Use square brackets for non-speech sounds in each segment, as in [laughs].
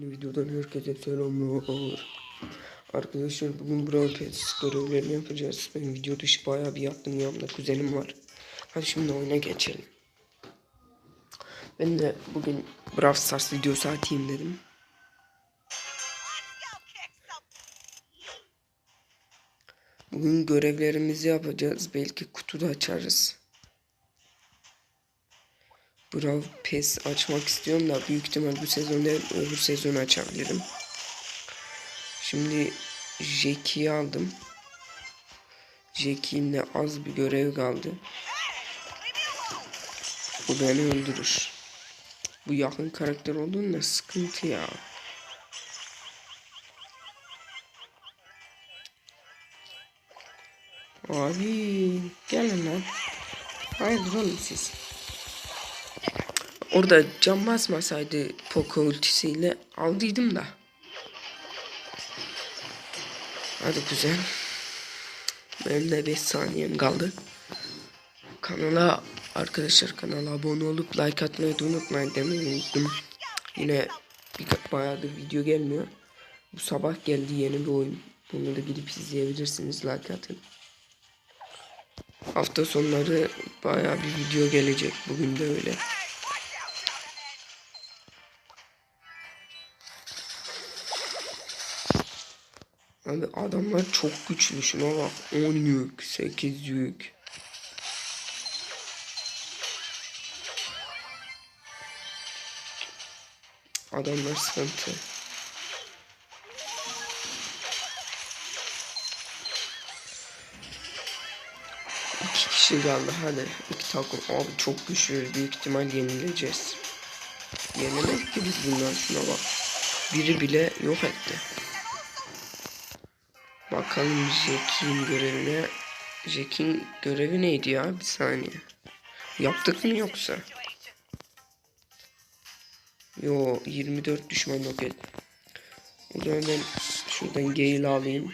Videodan herkese selamlar. Arkadaşlar bugün Brawl Pass görevlerini yapacağız. Ben video dışı bayağı bir yaptım. Yanımda kuzenim var. Hadi şimdi oyuna geçelim. Ben de bugün Brawl Stars videosu atayım dedim. Bugün görevlerimizi yapacağız. Belki kutuda açarız. Brawl Pass açmak istiyorum da büyük ihtimal bu sezon değil öbür sezon açabilirim. Şimdi Jackie'yi aldım. Jackie'nin de az bir görev kaldı. Bu beni öldürür. Bu yakın karakter olduğunda sıkıntı ya. Abi gelin lan. Hayırdır oğlum siz. Orada cam basmasaydı Poco ultisiyle aldıydım da. Hadi kuzen. Benim de 5 saniyem kaldı. Kanala arkadaşlar kanala abone olup like atmayı da unutmayın demeyi unuttum. Yine bir bayağıdır video gelmiyor. Bu sabah geldi yeni bir oyun. Bunu da gidip izleyebilirsiniz like atın. Hafta sonları bayağı bir video gelecek. Bugün de öyle. Abi adamlar çok güçlü şuna bak. 10 yük, 8 yük. Adamlar sıkıntı. İki kişi kaldı hadi. İki takım. Abi çok güçlü. Büyük ihtimal yenileceğiz. Yenemek ki biz bundan şuna bak. Biri bile yok etti. Bakalım Jack'in görevine. Jack'in görevi neydi ya? Bir saniye. Yaptık mı yoksa? Yo 24 düşman yok et. O zaman ben şuradan Gale alayım.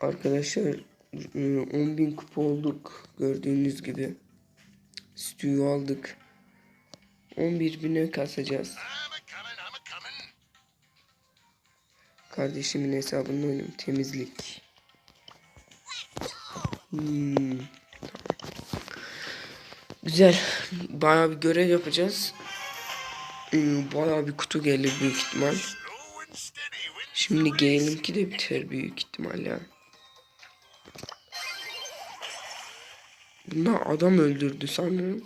Arkadaşlar 10.000 kupa olduk gördüğünüz gibi. Stüyü aldık. 11 bine kasacağız. Kardeşimin hesabını oynuyorum. Temizlik. Hmm. Güzel. Bayağı bir görev yapacağız. Hmm, bayağı bir kutu gelir büyük ihtimal. Şimdi Gale'inki de biter büyük ihtimal ya. Bunlar adam öldürdü sanırım.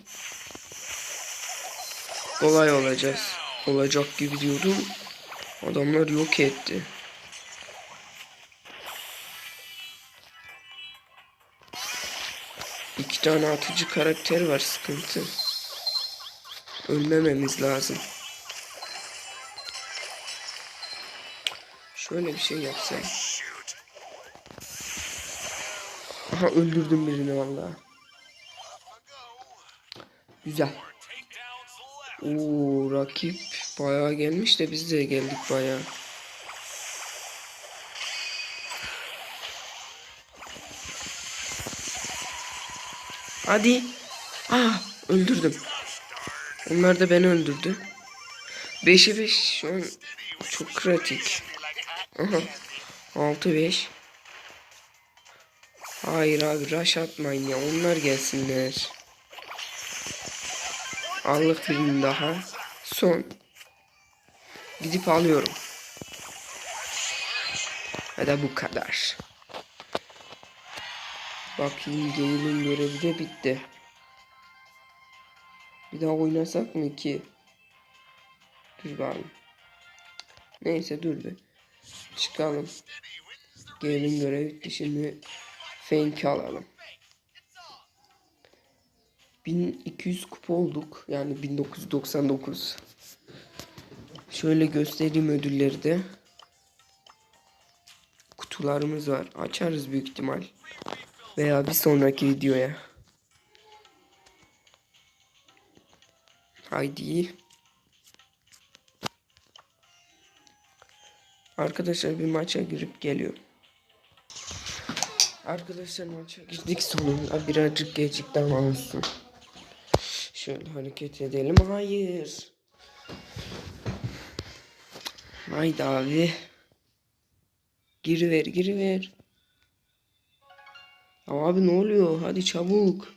Kolay olacağız. Olacak gibi diyordum. Adamlar yok etti. İki tane atıcı karakter var sıkıntı. Ölmememiz lazım. Şöyle bir şey yapsam. Aha öldürdüm birini vallahi. Güzel. Oo rakip bayağı gelmiş de biz de geldik bayağı. Hadi. Ah öldürdüm. Onlar da beni öldürdü. 5'e 5 şu an çok kritik. Aha. 6 5. Hayır abi rush atmayın ya onlar gelsinler. Allık birini daha. Son. Gidip alıyorum. Hadi bu kadar. Bakayım Gale'in görevi de bitti. Bir daha oynasak mı ki? Dur bakalım. Neyse dur bir. Çıkalım. Gale'in görevi bitti. Şimdi Fank'i alalım. 1200 kupa olduk. Yani 1999. Şöyle göstereyim ödülleri de. Kutularımız var. Açarız büyük ihtimal. Veya bir sonraki videoya. Haydi. Arkadaşlar bir maça girip geliyor. Arkadaşlar maça girdik sonunda birazcık gecikti ama olsun. Şöyle hareket edelim. Hayır. Haydi abi. Giriver giriver. Abi ne oluyor? Hadi çabuk.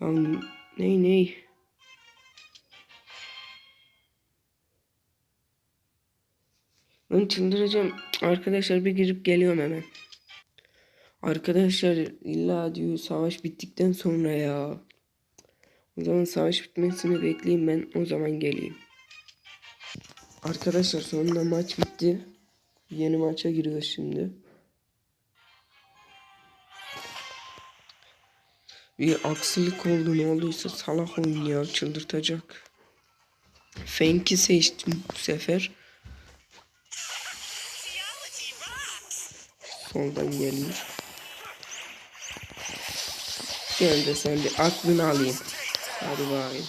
Ya ney ney? Ben çıldıracağım. Arkadaşlar bir girip geliyorum hemen. Arkadaşlar illa diyor savaş bittikten sonra ya. O zaman savaş bitmesini bekleyeyim ben o zaman geleyim. Arkadaşlar sonunda maç bitti. Yeni maça giriyoruz şimdi. Bir aksilik oldu ne olduysa salak oyun ya çıldırtacak. Fenk'i seçtim bu sefer. Soldan geliyor. Gel de sen bir aklını alayım. Hadi bakayım.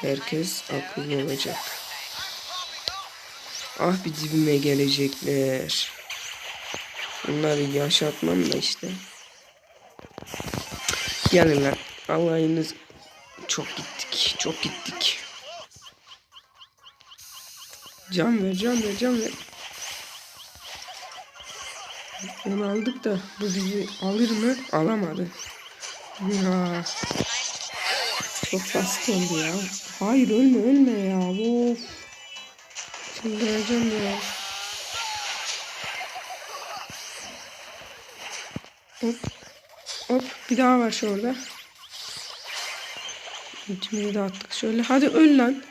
Herkes akıllı olacak. Ah bir dibime gelecekler. Bunları yaşatmam da işte. Gelin lan. Allah'ınız çok gittik. Çok gittik. Can ver can ver can ver. Onu aldık da bu bizi alır mı? Alamadı. Ya. Çok basit oldu ya. Hayır ölme ölme ya. Of. Çıldıracağım ya. Hop. Hop. Bir daha var şurada. İçmeyi de attık şöyle. Hadi öl lan.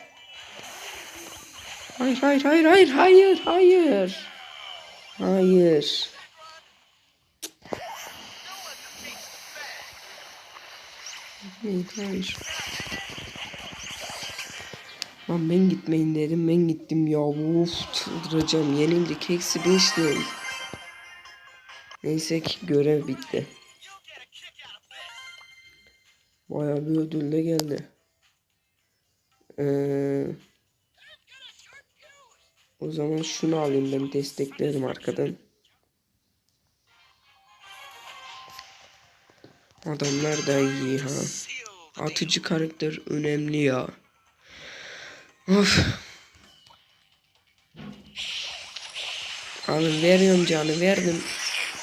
Hayır hayır hayır hayır hayır hayır. Hayır. Hayır. Lan ben gitmeyin dedim. Ben gittim ya. Of çıldıracağım. Yenildik. Eksi 5 değil. Neyse ki görev bitti. Bayağı bir ödül de geldi. Ee, o zaman şunu alayım ben desteklerim arkadan. Adamlar da iyi ha. Atıcı karakter önemli ya. Of. Abi veriyorum canı verdim.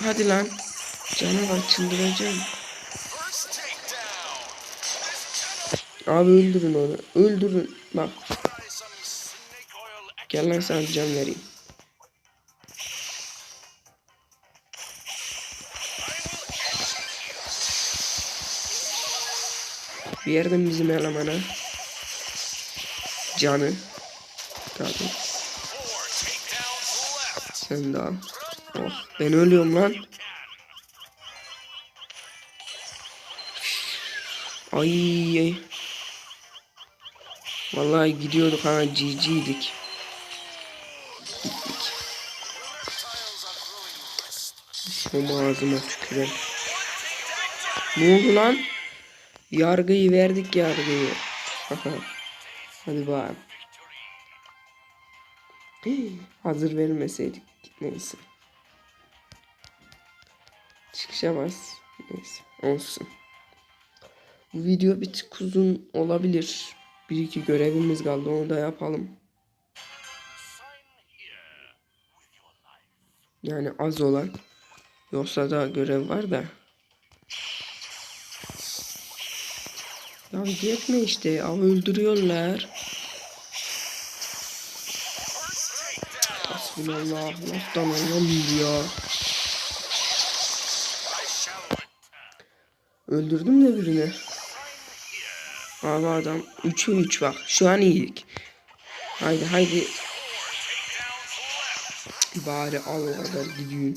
Hadi lan. Canı var çıldıracağım. Abi öldürün onu. Öldürün. Bak. Gel lan sana can vereyim. Bir yerden bizim elemana. Canı. Tabii. Sen al. Oh, ben ölüyorum lan. Ay. Vallahi gidiyorduk ha GG'dik. Gittik. Son ağzıma tüküren. Ne oldu lan? Yargıyı verdik yargıyı. [laughs] Hadi bakalım. Hazır vermeseydik neyse. Çıkışa bas. Neyse olsun. Bu video bir tık uzun olabilir. Bir iki görevimiz kaldı onu da yapalım. Yani az olan. Yoksa da görev var da. Ya yetme işte. Av öldürüyorlar. Hasbunallah. Allah'tan anlamıyor ya. Öldürdüm de birini. Abi adam 3'e 3 bak. Şu an iyiydik. Haydi haydi. Bari al o kadar gidiyor.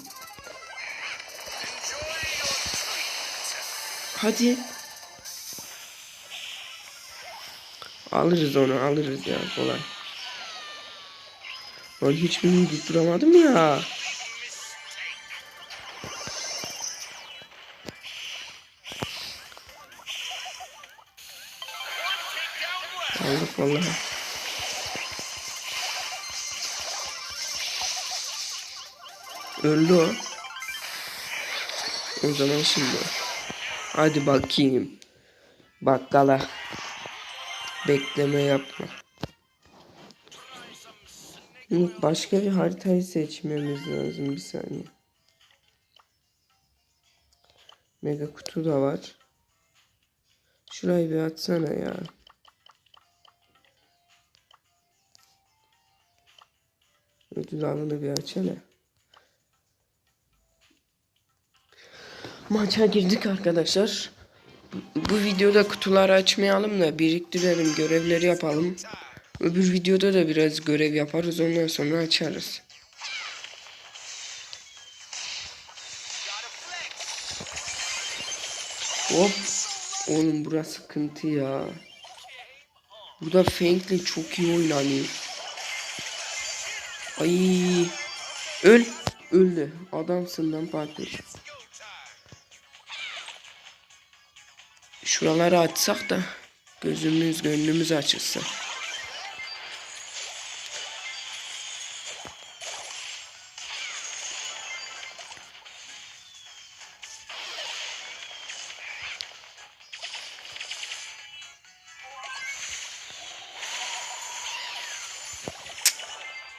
Hadi. Alırız onu alırız ya kolay. Ay hiçbirini tutturamadım ya. Aldık vallahi. Öldü o. O zaman şimdi. Hadi bakayım. Bakkala. Bekleme yapma. Başka bir haritayı seçmemiz lazım bir saniye. Mega kutu da var. Şurayı bir atsana ya. Ödül alanı bir açana. Maça girdik arkadaşlar. Bu, videoda kutuları açmayalım da biriktirelim, görevleri yapalım. Öbür videoda da biraz görev yaparız ondan sonra açarız. Hop. Oğlum burası sıkıntı ya. Burada Fank'le çok iyi oynanıyor. Ay. Öl. Öldü. Adamsın lan Parker. Şuraları açsak da gözümüz gönlümüz açılsın.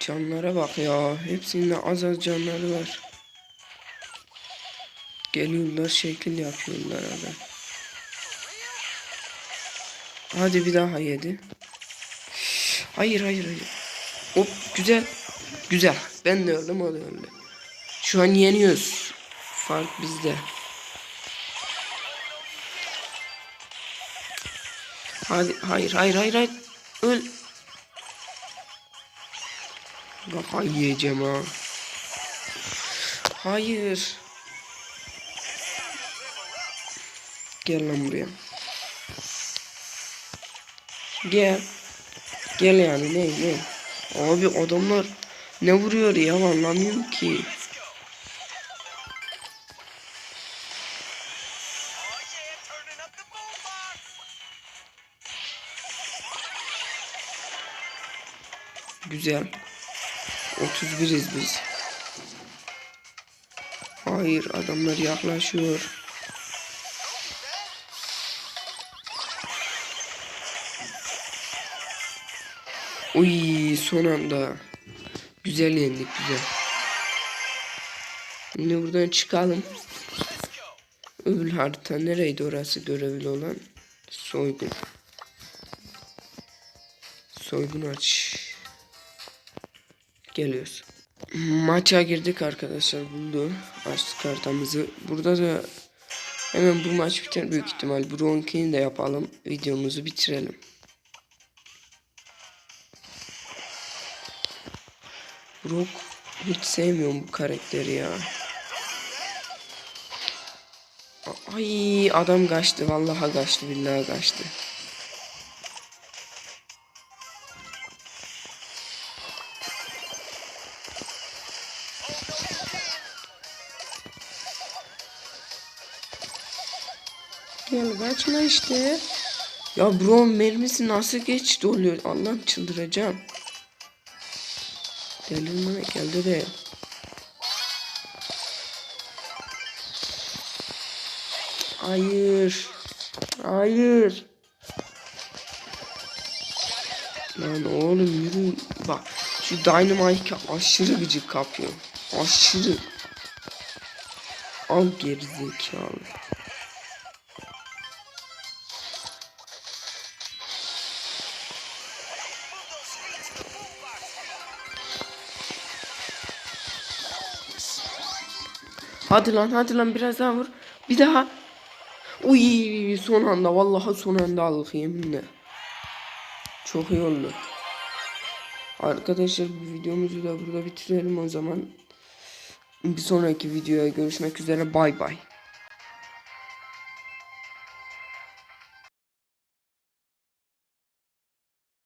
Canlara bak ya. Hepsinde az az canları var. Geliyorlar şekil yapıyorlar adam. Hadi bir daha yedi. Hayır hayır hayır. Hop güzel. Güzel. Ben de öldüm da öldü. Şu an yeniyoruz. Fark bizde. Hadi hayır hayır hayır hayır. Öl. Bak yiyeceğim ha. Hayır. Gel lan buraya. Gel. Gel yani ne ne. Abi adamlar ne vuruyor ya anlamıyorum ki. Güzel. 31'iz biz. Hayır adamlar yaklaşıyor. Uy son anda. Güzel yendik güzel. Şimdi buradan çıkalım. Öbür harita nereydi orası görevli olan? Soygun. Soygun aç. Geliyoruz. Maça girdik arkadaşlar buldu. Açtık haritamızı. Burada da hemen bu maç biter büyük ihtimal. Bronkini de yapalım. Videomuzu bitirelim. Brock hiç sevmiyorum bu karakteri ya. Ay adam kaçtı vallahi kaçtı billahi kaçtı. Gel kaçma işte. Ya bro mermisi nasıl geçti oluyor? Allah'ım çıldıracağım. Delirme geldi de. Hayır. Hayır. Lan oğlum yürü. Bak şu Dynamite aşırı gıcık kapıyor. Aşırı. Al gerizekalı. Hadi lan hadi lan biraz daha vur. Bir daha. Uy son anda vallahi son anda aldık yeminle. Çok iyi oldu. Arkadaşlar bu videomuzu da burada bitirelim o zaman. Bir sonraki videoya görüşmek üzere bay bay.